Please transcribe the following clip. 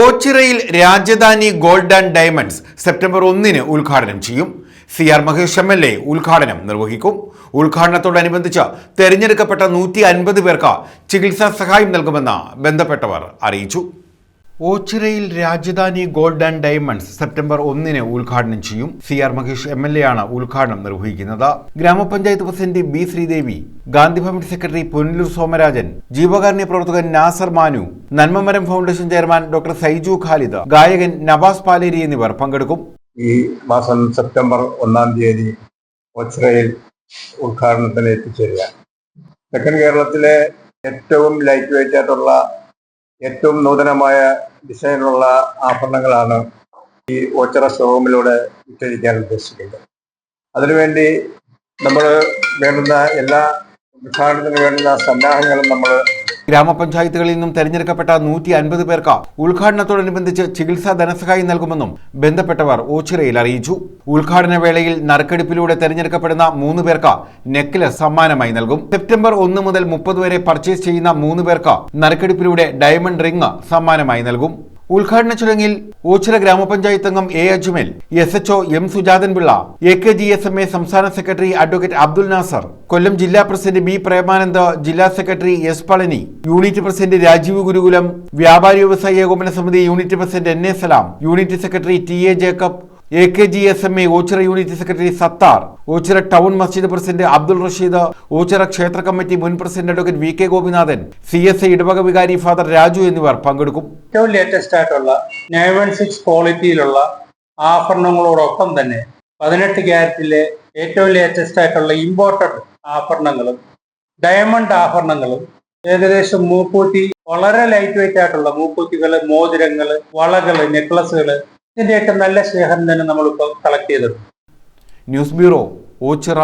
ഓച്ചിറയിൽ Rajadhani gold and diamonds September ഒന്നിന് ഉദ്ഘാടനം ചെയ്യും. C R Mahesh M L A ഉദ്ഘാടനം നിർവഹിക്കും. ഉദ്ഘാടനത്തോടനുബന്ധിച്ച് തെരഞ്ഞെടുക്കപ്പെട്ട നൂറ്റി അൻപത് പേർക്ക് ചികിത്സാ സഹായം നൽകുമെന്ന് ബന്ധപ്പെട്ടവർ അറിയിച്ചു. ഓച്ചിറയിൽ Rajadhani gold and diamonds September ഒന്നിന് ഉദ്ഘാടനം ചെയ്യും. C R Mahesh M L A ആണ് ഉദ്ഘാടനം നിർവഹിക്കുന്നത്. ഗ്രാമപഞ്ചായത്ത് president B Sreedevi Gandhibhavan secretary Punalur Somarajan ജീവകാരുണ്യ പ്രവർത്തകൻ Nasar Manu Nanmamaram foundation chairman doctor Saiju Khalid ഗായകൻ നവാസ് പാലേരി എന്നിവർ പങ്കെടുക്കും. ഈ മാസം സെപ്റ്റംബർ ഒന്നാം തീയതി ഒച്ചറയിൽ ഉദ്ഘാടനത്തിന് എത്തിച്ചേരുക. തെക്കൻ കേരളത്തിലെ ഏറ്റവും ലൈറ്റ് വെയിറ്റ് ആയിട്ടുള്ള ഏറ്റവും നൂതനമായ ഡിസൈനുള്ള ആഭരണങ്ങളാണ് ഈ ഓച്ചിറ ഷോറൂമിലൂടെ വിറ്റഴിക്കാൻ ഉദ്ദേശിക്കുന്നത്. അതിനുവേണ്ടി നമ്മൾ വേണ്ടുന്ന എല്ലാ ഉദ്ഘാടനത്തിന് വേണ്ടുന്ന സന്നാഹങ്ങളും നമ്മൾ ഗ്രാമപഞ്ചായത്തുകളിൽ നിന്നും തെരഞ്ഞെടുക്കപ്പെട്ട നൂറ്റി അൻപത് പേർക്ക് ഉദ്ഘാടനത്തോടനുബന്ധിച്ച് ചികിത്സാ ധനസഹായം നൽകുമെന്നും ബന്ധപ്പെട്ടവർ ഓച്ചിറയിൽ അറിയിച്ചു. ഉദ്ഘാടന വേളയിൽ നറുക്കെടുപ്പിലൂടെ തെരഞ്ഞെടുക്കപ്പെടുന്ന മൂന്ന് പേർക്ക് നെക്ലസ് സമ്മാനമായി നൽകും. സെപ്റ്റംബർ ഒന്ന് മുതൽ മുപ്പത് വരെ പർച്ചേസ് ചെയ്യുന്ന മൂന്ന് പേർക്ക് നറുക്കെടുപ്പിലൂടെ ഡയമണ്ട് റിംഗ് സമ്മാനമായി നൽകും. ഉദ്ഘാടന ചടങ്ങിൽ ഓച്ചിറ ഗ്രാമപഞ്ചായത്ത് അംഗം A Ajmal S HO M Sujathan Pillai A K G S M A സംസ്ഥാന സെക്രട്ടറി അഡ്വക്കേറ്റ് അബ്ദുൽ നാസർ കൊല്ലം ജില്ലാ പ്രസിഡന്റ് ബി പ്രേമാനന്ദ് ജില്ലാ secretary S Palani unit president Rajeev Gurukulam വ്യാപാരി വ്യവസായ ഏകോപന സമിതി unit president N A Salam unit secretary T A Jacob A K G S M A Ochira unit secretary Sathar Ochira town Masjid president Abdul Rasheed Ochira ക്ഷേത്ര committee മുൻ president advocate V K Gopinathan C S I ഇടവക വികാരി father Raju എന്നിവർ പങ്കെടുക്കും. ഏറ്റവും latest ആയിട്ടുള്ള nine six ക്വാളിറ്റിയിലുള്ള ആഭരണങ്ങളോടൊപ്പം തന്നെ പതിനെട്ട് ക്യാരറ്റിലെ ഏറ്റവും ലേറ്റസ്റ്റ് ആയിട്ടുള്ള ഇമ്പോർട്ടഡ് ആഭരണങ്ങളും ഡയമണ്ട് ആഭരണങ്ങളും ഏകദേശം മൂക്കൂത്തി വളരെ ലൈറ്റ് വെയിറ്റ് ആയിട്ടുള്ള മൂക്കൂത്തികൾ മോതിരങ്ങൾ വളകൾ നെക്ലസുകൾ ഇതിന്റെയൊക്കെ നല്ല ശേഖരം തന്നെ നമ്മളിപ്പോൾ കളക്ട് ചെയ്തിട്ടുണ്ട്. News bureau Ochira